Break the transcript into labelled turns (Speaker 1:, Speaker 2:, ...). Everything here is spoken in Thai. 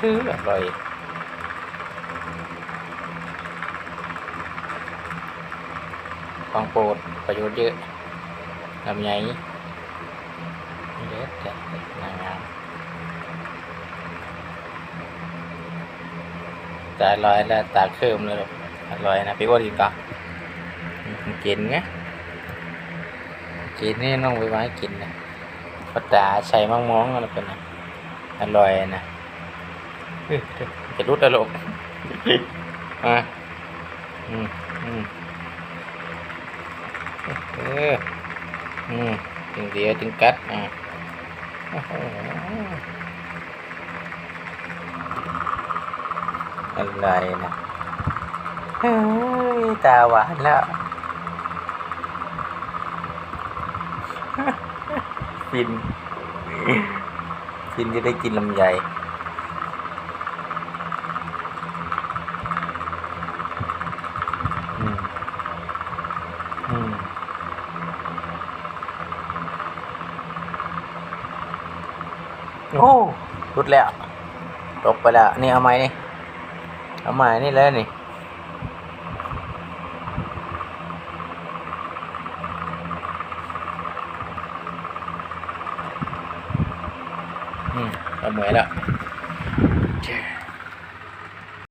Speaker 1: ถืออร่อยของโปรดประโยชน์เยอะลำไยเด็ดจ้ะนางงามแต่อร่อยแล้วตาเคิมเลยอร่อยนะพี่อ้วนอีกก่อนกินไงกินนี่น้องไปไว้กินนะพอตาใส่มังมองอะไรเป็นนะอร่อยนะ จะรุดอะลูกอะอืมอืมเอออืมถึงเดียวถึงกัดอะอะไรนะเฮ้ยตาหวานแล้วฟินฟินจะได้กินลำไย อืม อืม โอ้รุดแล้ว ตกไปแล้ว นี่เอาไม้นี่ เอาไม้นี่เลยนี่อืมเอาเหมือยแล้ว